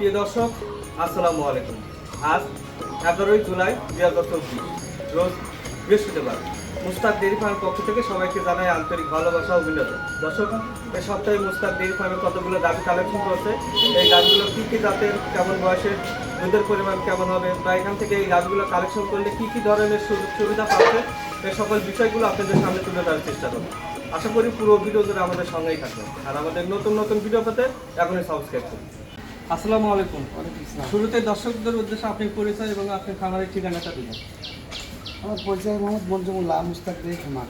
প্রিয় দর্শক, আসসালামু আলাইকুম। আজ এগারোই জুলাই দুই হাজার চব্বিশ, রোজ বৃহস্পতিবার। মুস্তাক ডেরি ফার্ম পক্ষ থেকে সবাইকে জানাই আন্তরিক ভালোবাসা অভিনন্দন। দর্শক এই সপ্তাহে মুস্তাক ডেরি ফার্মে কতগুলো দাবি কালেকশন করছে, এই দাবিগুলো কী কী জাতের, কেমন বয়সের, দুধের পরিমাণ কেমন হবে, বা এখান থেকে এই দাবিগুলো কালেকশন করলে কী কী ধরনের সুযোগ সুবিধা পাচ্ছে এই সকল বিষয়গুলো আপনাদের সামনে তুলে ধরার চেষ্টা করব। আশা করি পুরো ভিডিও জুড়ে আমাদের সঙ্গেই থাকবেন। আর আমাদের নতুন নতুন ভিডিও পেতে এখনই সাবস্ক্রাইব করুন। আসসালামু আলাইকুম। শুরুতে দর্শকদের উদ্দেশ্যে আপনি পরিচয় এবং খামারের ঠিকানাটা দিবেন। আমার পরিচয় মোহাম্মদ মঞ্জুমুল্লাহ মুস্তাক খামার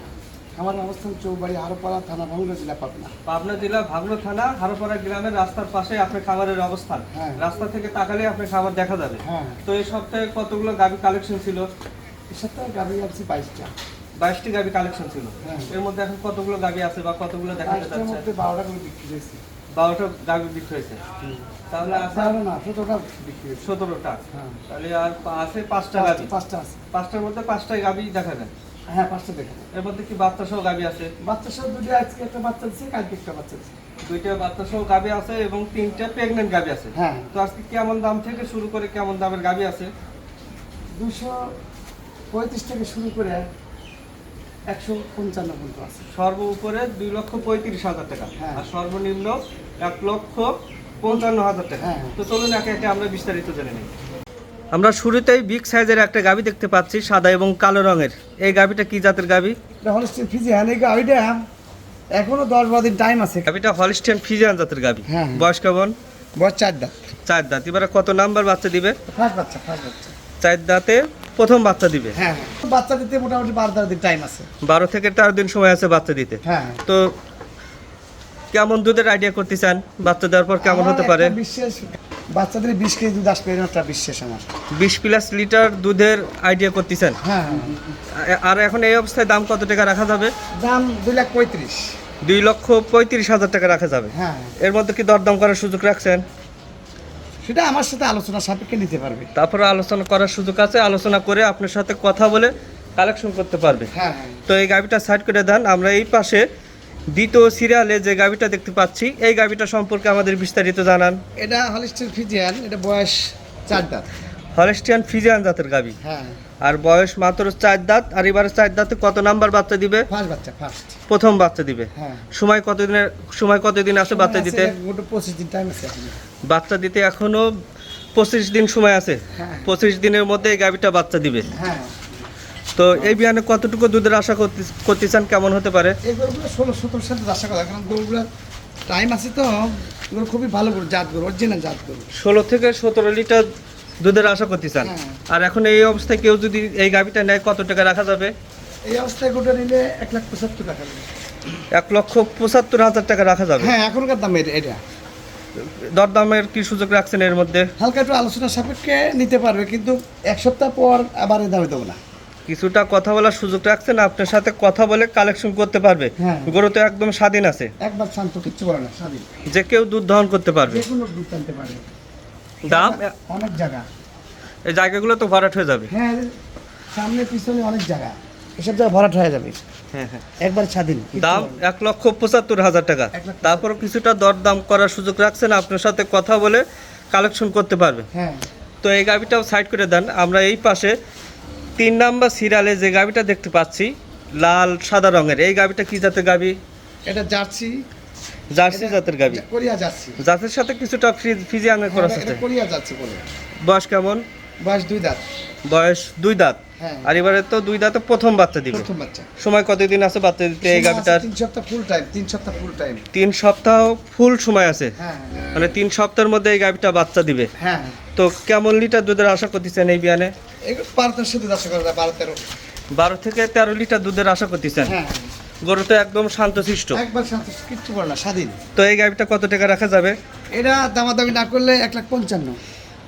আমার অবস্থান চৌবাড়ি হারোপাড়া থানা ভাঙ্গুরা জেলা পাবনা। পাবনা জেলা থানা হারোপাড়া গ্রামের রাস্তার পাশে আপনার খামারের অবস্থান। হ্যাঁ। রাস্তা থেকে তাকালে আপনার খাবার দেখা যাবে। হ্যাঁ তো এই সপ্তাহে কতগুলো গাবি কালেকশন ছিল? এর সাথে গাড়ি যাচ্ছি বাইশটা। বাইশটি গাবি কালেকশন ছিল। হ্যাঁ। এর মধ্যে এখন কতগুলো গাবি আছে বা কতগুলো দেখা যাচ্ছে বারোটা করে বিক্রি হয়েছে। বারোটা গাবি বিক্রি হয়েছে। তাহলে আছে বারো না সতেরোটা বিক্রি হয়েছে। সতেরোটা হ্যাঁ। তাহলে আর আছে পাঁচটা গাবি। পাঁচটা আছে। পাঁচটার মধ্যে পাঁচটাই গাবি দেখা যায়। হ্যাঁ পাঁচটা দেখে এর মধ্যে কি বাচ্চা সহ গাবি আছে? বাচ্চা সব দুটো আজকে একটা বাচ্চা দিচ্ছে কালকে একটা বাচ্চা দিচ্ছে দুইটা বাচ্চা সহ গাবি আছে এবং তিনটা প্রেগনেন্ট গাবি আছে। হ্যাঁ। তো আজকে কেমন দাম থেকে শুরু করে কেমন দামের গাবি আছে? দুশো পঁয়ত্রিশ থেকে শুরু করে একশো পঞ্চান্ন পর্যন্ত আছে। সর্ব উপরে দুই লক্ষ পঁয়ত্রিশ হাজার টাকা। হ্যাঁ। আর সর্বনিম্ন এক লক্ষ পঞ্চান্ন হাজার টাকা। হ্যাঁ। তো চলুন একে একে আমরা বিস্তারিত জেনে নিই। আমরা শুরুতেই বিগ সাইজের একটা গাবি দেখতে পাচ্ছি সাদা এবং কালো রঙের। এই গাবিটা কি জাতের গাবি? হলস্টিন ফিজি হ্যাঁ এই গাড়িটা এখনও দশ বারো দিন টাইম আছে। গাবিটা হলিস্টিয়ান ফিজিয়ান জাতের গাবি। হ্যাঁ। বয়স কেমন? বয়স চার দাঁত। চার দাঁত। এবারে কত নাম্বার বাচ্চা দিবে? ফার্স্ট বাচ্চা ফার্স্ট বাচ্চা। চার দাঁতে প্রথম বাচ্চা দিবে? হ্যাঁ হ্যাঁ। বাচ্চা দিতে মোটামুটি বারো তেরো দিন টাইম আছে। বারো থেকে তেরো দিন সময় আছে বাচ্চা দিতে। হ্যাঁ। তো কেমন দুধের আইডিয়া করতে চান বাচ্চা দেওয়ার পর কেমন হতে পারে? বিশ্বাস বাচ্চাদের বিশ কেজি দুধ আসবে এরকম একটা বিশ্বাস আমার। বিশ প্লাস লিটার দুধের আইডিয়া করতে চান হ্যাঁ। আর এখন এই অবস্থায় দাম কত টাকা রাখা যাবে? দাম দুই লাখ পঁয়ত্রিশ। দুই লক্ষ পঁয়ত্রিশ হাজার টাকা রাখা যাবে। হ্যাঁ। এর মধ্যে কি দরদাম করার সুযোগ রাখছেন? সেটা আমার সাথে আলোচনা সাপেক্ষে নিতে পারবে। তারপরে আলোচনা করার সুযোগ আছে আলোচনা করে আপনার সাথে কথা বলে কালেকশন করতে পারবে। হ্যাঁ হ্যাঁ। তো এই গাড়িটা সাইড করে দেন আমরা এই পাশে দ্বিতীয় সিরিয়ালে যে গাবিটা দেখতে পাচ্ছি এই গাবিটা সম্পর্কে আমাদের বিস্তারিত জানান। এটা হলিস্টিয়ান ফিজিয়ান এটা বয়স চার দাঁত। হলিস্টিয়ান ফিজিয়ান জাতের গাবি হ্যাঁ। আর বয়স মাত্র চার দাঁত আর এবারে চার দাঁতে কত নাম্বার বাচ্চা দিবে? ফার্স্ট বাচ্চা ফার্স্ট প্রথম বাচ্চা দিবে। হ্যাঁ। সময় কতদিনের সময় কতদিন আছে বাচ্চা দিতে? মোটে পঁচিশ দিন টাইম আছে বাচ্চা দিতে এখনও পঁচিশ দিন সময় আছে। হ্যাঁ। পঁচিশ দিনের মধ্যে এই গাভিটা বাচ্চা দিবে। হ্যাঁ। তো এই বিয়ানে কতটুকু দুধের আশা করতে করতে চান কেমন হতে পারে? এই গরুগুলো ষোলো সতেরোর সাথে আশা করা কারণ গরুগুলো টাইম আছে তো এগুলো খুবই ভালো গরু জাত গরু অরিজিনাল জাত গরু। ষোলো থেকে সতেরো লিটার দুধের আশা করতে চান হ্যাঁ। আর এখন এই অবস্থায় কেউ যদি এই গাভিটা নেয় কত টাকা রাখা যাবে? এই অবস্থায় গোটা নিলে এক লাখ পঁচাত্তর টাকা এক লক্ষ পঁচাত্তর হাজার টাকা রাখা যাবে? হ্যাঁ এখনকার দাম এটা এটা। দরদামের কি সুযোগ রাখছেন এর মধ্যে? হালকা একটু আলোচনা সাপেক্ষে নিতে পারবে কিন্তু এক সপ্তাহ পর আবার এ দামে দেবো না। কিছুটা কথা বলার সুযোগ রাখছেন আপনার সাথে কথা বলে কালেকশন করতে পারবে। হ্যাঁ। গরু তো একদম স্বাধীন আছে। একবার শান্ত কিচ্ছু বলে না স্বাধীন। যে কেউ দুধ দহন করতে পারবে। যে কোনো দুধ টানতে পারে। দাম? অনেক জায়গা। এই জায়গাগুলো তো ভরাট হয়ে যাবে। হ্যাঁ সামনে পিছনে অনেক জায়গা। এসব জায়গা ভরাট হয়ে যাবে। হ্যাঁ হ্যাঁ। একবার স্বাধীন দাম। এক লক্ষ পঁচাত্তর হাজার টাকা। তারপর কিছুটা দরদাম করার সুযোগ রাখছেন আপনার সাথে কথা বলে কালেকশন করতে পারবে। হ্যাঁ। তো এই গাবিটাও সাইড করে দেন। আমরা এই পাশে তিন নাম্বার সিরালে যে গাবিটা দেখতে পাচ্ছি লাল সাদা রঙের এই গাবিটা কি জাতের গাবি? এটা জার্সি। জার্সি জাতের গাবি। Korea jersey. জার্সির সাথে কিছুটা ফিজিয়ানের হ্যাঁ, আছে। কোরিয়া জার্সি বলে। বয়স কেমন? বয়স দুই দাঁত। বয়স দুই দাঁত। হ্যাঁ। আর এবারে তো দুই দাঁতে প্রথম বাচ্চা দিবে। প্রথম বাচ্চা। সময় কতদিন আছে বাচ্চা দিতে এই গাবিটার? তিন সপ্তাহ ফুল টাইম তিন সপ্তাহ ফুল টাইম তিন সপ্তাহ ফুল সময় আছে। হ্যাঁ মানে তিন সপ্তাহের মধ্যে এই গাবিটা বাচ্চা দিবে। হ্যাঁ তো কেমন লিটার দুধের আশা করতেছেন এই বিয়ানে? এগুলো বারো তেরো শুধু দশ করে বারো তেরো। বারো থেকে তেরো লিটার দুধের আশা করতেছেন? হ্যাঁ গরু তো একদম শান্তশিষ্ট। একবার শান্ত কিচ্ছু বলে না স্বাধীন। তো এই গাবিটা কত টাকা রাখা যাবে? এটা দামাদামি না করলে এক লাখ পঞ্চান্ন।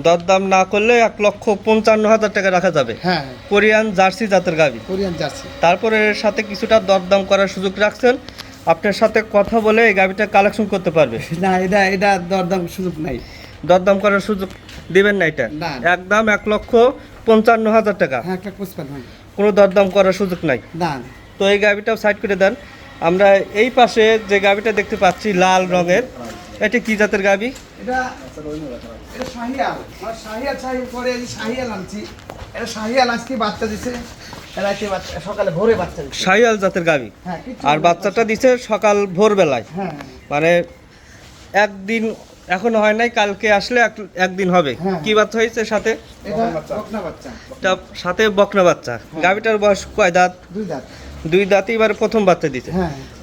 দরদাম না করলে এক লক্ষ পঞ্চান্ন হাজার টাকা রাখা যাবে। হ্যাঁ। কোরিয়ান জার্সি জাতের গাবি। Korean jersey. তারপরে এর সাথে কিছুটা দরদাম করার সুযোগ রাখছেন। আপনার সাথে কথা বলে এই গাবিটা কালেকশন করতে পারবে। না এটা এটা দরদাম সুযোগ নাই। দরদাম করার সুযোগ দিবেন না এটা। একদম এক লক্ষ পঞ্চান্ন হাজার টাকা। হ্যাঁ কোনো দরদাম করার সুযোগ নাই। না। তো এই গাবিটাও সাইড করে দেন। আমরা এই পাশে যে গাবিটা দেখতে পাচ্ছি লাল রঙের। এটা কি জাতের গাবি? এটা এটা শাহিয়াল। মানে শাহিয়াল শাহিয়াল পরে শাহিয়াল আনছি। এটা শাহিয়াল আজকে বাচ্চা দিছে। রাতে বাচ্চা সকালে ভোরে বাচ্চা দিছে। শাহিয়াল জাতের গাবি? হ্যাঁ আর বাচ্চাটা দিছে সকাল ভোরবেলায়। হ্যাঁ। মানে একদিন এখনও হয় নাই কালকে আসলে এক- একদিন হবে। হ্যাঁ। কি বাচ্চা হয়েছে সাথে? এটা বকনা বাচ্চা। সাথে বকনা বাচ্চা। গাবিটার বয়স কয় দাঁত? দুই দাঁত। দুই দাঁতই এবার প্রথম বাচ্চা দিছে।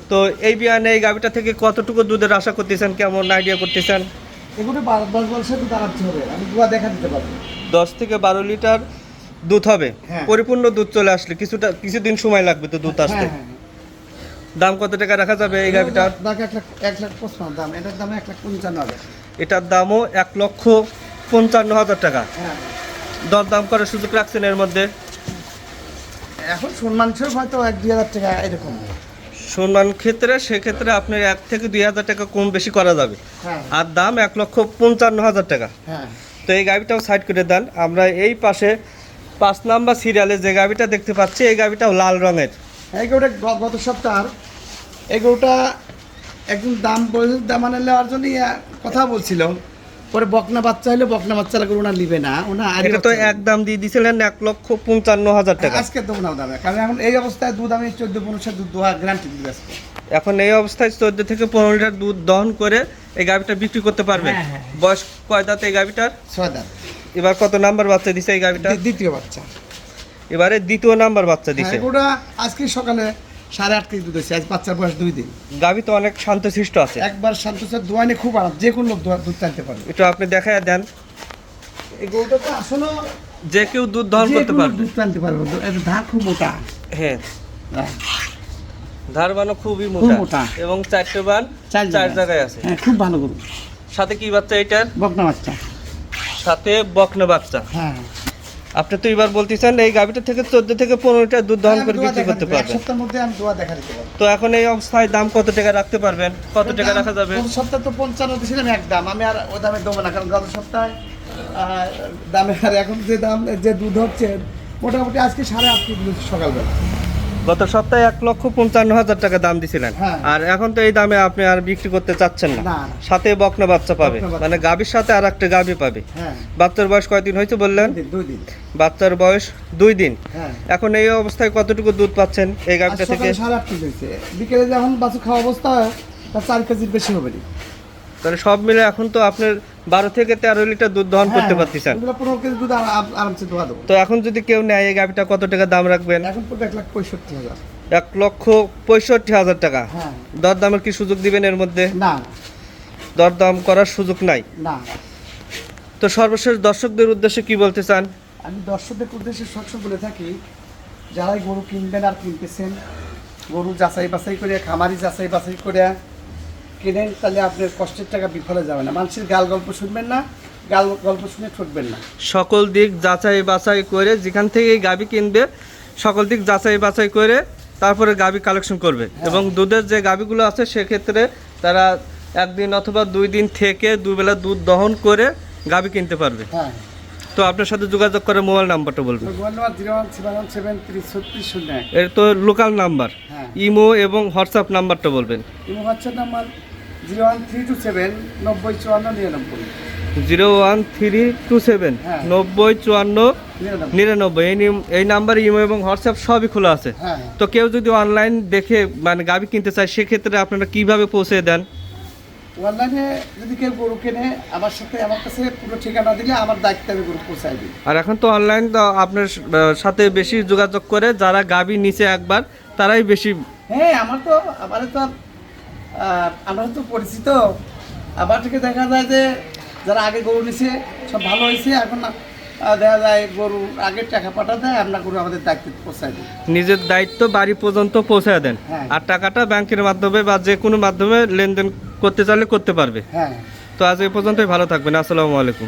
তো এই বিয়ানে এই গাবিটা থেকে কতটুকু দুধের আশা করতেছেন? কেমন আইডিয়া করতেছেন? এগুলো দশ বছর দাঁড়াতে হবে। আমি দুয়া দেখা দিতে পারব দশ থেকে বারো লিটার দুধ হবে? হ্যাঁ। পরিপূর্ণ দুধ চলে আসলে কিছুটা কিছুদিন সময় লাগবে তো দুধ আসতে। হ্যাঁ, হ্যাঁ। দাম কত টাকা রাখা যাবে এই গাবিটার দাগ এক লাখ পঁচপান্ন দাম। এটার দাম এক লাখ পঞ্চান্ন হাজার এটার দামও এক লক্ষ পঞ্চান্ন হাজার টাকা। দর দাম করার সুযোগ রাখছেন এর মধ্যে? এখন সম্মান হয়তো এক দুই হাজার টাকা এরকম। সম্মান ক্ষেত্রে সেক্ষেত্রে আপনার এক থেকে দুই হাজার টাকা কম বেশি করা যাবে। হ্যাঁ। আর দাম এক লক্ষ পঞ্চান্ন হাজার টাকা। হ্যাঁ। তো এই গাড়িটাও সাইড করে দেন। আমরা এই পাশে পাঁচ নাম্বার সিরিয়ালে যে গাড়িটা দেখতে পাচ্ছি এই গাবিটাও লাল রঙের। এই গরুটা গত সপ্তাহ এই গরুটা একদম দাম দাম মানে নেওয়ার জন্য কথা বলছিল। পরে বকনা বাচ্চা হলে বকনা বাচ্চারা গরু ওনা নিবে না ওনা আরই এটা তো এক দাম দিয়ে দিছিলেন এক লক্ষ পঞ্চান্ন হাজার। টাকা। আজকে দেবো না দামে কারণ এখন এই অবস্থায় দুধ আমি চোদ্দ পনেরো দুধ দোয়া গ্যারান্টি দিবে এখন এই অবস্থায় চোদ্দ থেকে পনেরো লিটার দুধ দহন করে এই গাবিটা বিক্রি করতে পারবে। হ্যাঁ, হ্যাঁ। বয়স কয় দাঁত এই গাবিটার ছয় দাম এবার কত নাম্বার বাচ্চা দিছে এই গাবিটা দ্বিতীয় বাচ্চা। এবারে দ্বিতীয় নাম্বার বাচ্চা দিছে। হ্যাঁ, গরুটা আজকে সকালে সাড়ে আট কেজি দুধ হয়েছে আজ বাচ্চার বয়স দুই দিন। গাবি তো অনেক শান্তশিষ্ট আছে। একবার শান্তসার দোয়ানে খুব আরাম যে কোনো লোক দুধ টানতে পারবে। একটু আপনি দেখায় দেন। এই গরুটা তো আসলে যে কেউ দুধ দহন করতে পারবে। দুধ টানতে পারবে। এটা ধার খুব মোটা। হ্যাঁ। হ্যাঁ। ধার বানো খুবই মোটা। এবং চারটে বান চার জায়গায় আছে। হ্যাঁ খুব ভালো গরু। সাথে কি বাচ্চা এটার? বকনা বাচ্চা। সাথে বকনা বাচ্চা। হ্যাঁ। আপনি তো এবার বলতেছেন এই গাভীটা থেকে চোদ্দ থেকে পনেরোটা দুধ দহন করে বিক্রি করতে পারবেন। সপ্তাহের মধ্যে আমি দোয়া দেখা দিতে পারব। তো এখন এই অবস্থায় দাম কত টাকা রাখতে পারবেন? কত টাকা রাখা যাবে? সপ্তাহ সপ্তাহে তো পঞ্চান্ন দিয়েছিলাম এক দাম। আমি আর ওই দামে দেবো না কারণ গত সপ্তাহে দামে আর এখন যে দাম যে দুধ হচ্ছে মোটামুটি আজকে সাড়ে আট কেজি সকালবেলা। গত সপ্তাহে এক লক্ষ পঞ্চান্ন হাজার টাকা দাম দিছিলেন। হ্যাঁ। আর এখন তো এই দামে আপনি আর বিক্রি করতে চাচ্ছেন না। সাথে বকনা বাচ্চা পাবে। মানে গাবির সাথে আর একটা গাবি পাবে। হ্যাঁ। বাচ্চার বয়স কয়দিন হয়েছে বললেন? বাচ্চার বয়স দুই দিন। হ্যাঁ। এখন এই অবস্থায় কতটুকু দুধ পাচ্ছেন এই গাবিটা থেকে? বিকেলে যখন বাচ্চা খাওয়া অবস্থা তার চার কেজির বেশি হবে তাহলে সব মিলে এখন তো আপনার বারো থেকে তেরো লিটার দুধ দহন করতে হ্যাঁ, পারতেছেন। আরা- আরা- আরামসে দোয়া দেবো। তো এখন যদি কেউ নেয় এই গাবিটা কত টাকা দাম রাখবেন? এখন এক লাখ পঁয়ষট্টি হাজার। এক লক্ষ পঁয়ষট্টি হাজার টাকা। হ্যাঁ। দর দামের কি সুযোগ দিবেন এর মধ্যে? না। দর দাম করার সুযোগ নাই। না। তো সর্বশেষ দর্শকদের উদ্দেশ্যে কি বলতে চান? আমি দর্শকদের উদ্দেশ্যে সবসময় বলে থাকি যারাই গরু কিনবেন আর কিনতেছেন গরু যাচাই বাছাই করে খামারি যাচাই বাছাই করে কিনেন তাহলে আপনার কষ্টের টাকা বিফলে যাবে না। মানুষের গাল গল্প শুনবেন না গাল গল্প শুনে ঠকবেন না। সকল দিক যাচাই বাছাই করে যেখান থেকে গাবি কিনবে সকল দিক যাচাই বাছাই করে তারপরে গাবি কালেকশন করবে। এবং দুধের যে গাবিগুলো আছে সেক্ষেত্রে তারা একদিন অথবা দুই দিন থেকে দুবেলা দুধ দহন করে গাবি কিনতে পারবে। হ্যাঁ। তো আপনার সাথে যোগাযোগ করে মোবাইল নাম্বারটা বলবেন mobile number zero one seven one seven three ছত্রিশ শূন্য এক। এর তো লোকাল নাম্বার হ্যাঁ। ইমো এবং হোয়াটসঅ্যাপ নাম্বারটা বলবেন। Number zero one three two seven নব্বই চুয়ান্ন নিরানব্বই। Zero one three two seven হ্যাঁ। নব্বই চুয়ান্ন নিরানব্বই। এই এই নাম্বার ইমো এবং হোয়াটসঅ্যাপ সবই খোলা আছে। হ্যাঁ। তো কেউ যদি অনলাইন দেখে মানে গাবি কিনতে চায় সেক্ষেত্রে আপনারা কীভাবে পৌঁছে দেন? অনলাইনে যদি কেউ গরু কেনে আমার সাথে আমার কাছে পুরো ঠিকানা দিলে আমার দায়িত্বে আমি গরু পৌঁছাই দিই। আর এখন তো অনলাইন তো আপনার সাথে বেশি যোগাযোগ করে যারা গাবি নিচে একবার তারাই বেশি হ্যাঁ আমার তো আমার তো আমরা তো পরিচিত। আবার থেকে দেখা যায় যে যারা আগে গরু নিছে সব ভালো হয়েছে এখন দেখা যায় গরু আগের টাকা পাঠা দেয় আমরা গরু আমাদের দায়িত্বে পৌঁছাই দিই। নিজের দায়িত্ব বাড়ি পর্যন্ত পৌঁছে দেন। হ্যাঁ। আর টাকাটা ব্যাংকের মাধ্যমে বা যে কোনো মাধ্যমে লেনদেন করতে চাইলে করতে পারবে। হ্যাঁ। তো আজ এই পর্যন্তই ভালো থাকবেন। আসসালামু আলাইকুম।